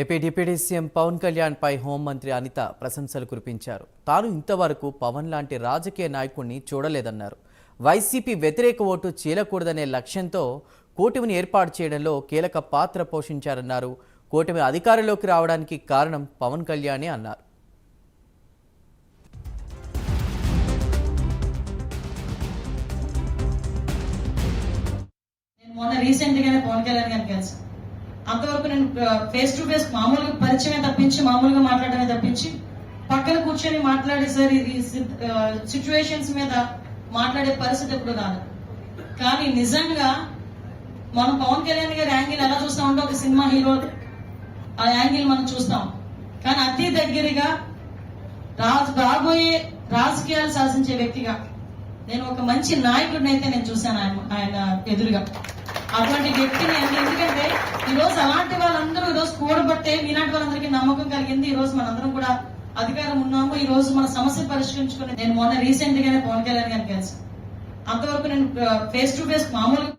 AP deputy CM Pavan Kalyan పై హోంమంత్రి అనిత ప్రశంసలు కురిపించారు. తాను ఇంతవరకు పవన్ లాంటి రాజకీయ నాయకుడిని చూడలేదన్నారు. వైసీపీ వ్యతిరేక ఓటు చీలకూడదనే లక్ష్యంతో కూటమిని ఏర్పాటు చేయడంలో కీలక పాత్ర పోషించారన్నారు. కూటమి అధికారంలోకి రావడానికి కారణం పవన్ కళ్యాణే అన్నారు. మొన్న రీసెంట్గానే పవన్ కళ్యాణ్ గారిని కలిసాను అంతవరకు నేను ఫేస్ టు ఫేస్ మామూలుగా పరిచయమే తప్పించి మామూలుగా మాట్లాడమే తప్పించి పక్కన కూర్చొని మాట్లాడే సార్ ఇది సిచ్యువేషన్స్ మీద మాట్లాడే పరిస్థితి ఎప్పుడు రాదు. కానీ నిజంగా మనం పవన్ కళ్యాణ్ గారి యాంగిల్ ఎలా చూస్తామంటే ఒక సినిమా హీరో ఆ యాంగిల్ మనం చూస్తాం. కానీ అతి దగ్గరగా రాజు రాబోయే రాజకీయాలు శాసించే వ్యక్తిగా నేను ఒక మంచి నాయకుడిని అయితే నేను చూశాను ఆయన ఆయన ఎదురుగా. అటువంటి వ్యక్తిని ఎందుకంటే ఈ రోజు అలాంటి వాళ్ళందరూ ఈ రోజు కూడబట్టే మీలాంటి వాళ్ళందరికీ నమ్మకం కలిగింది. ఈ రోజు మనందరం కూడా అధికారం ఉన్నాము. ఈ రోజు మన సమస్య పరిష్కరించుకుని నేను మొన్న రీసెంట్ గానే పవన్ కళ్యాణ్ గారిని కలిసి అంతవరకు నేను ఫేస్ టు ఫేస్ మామూలుగా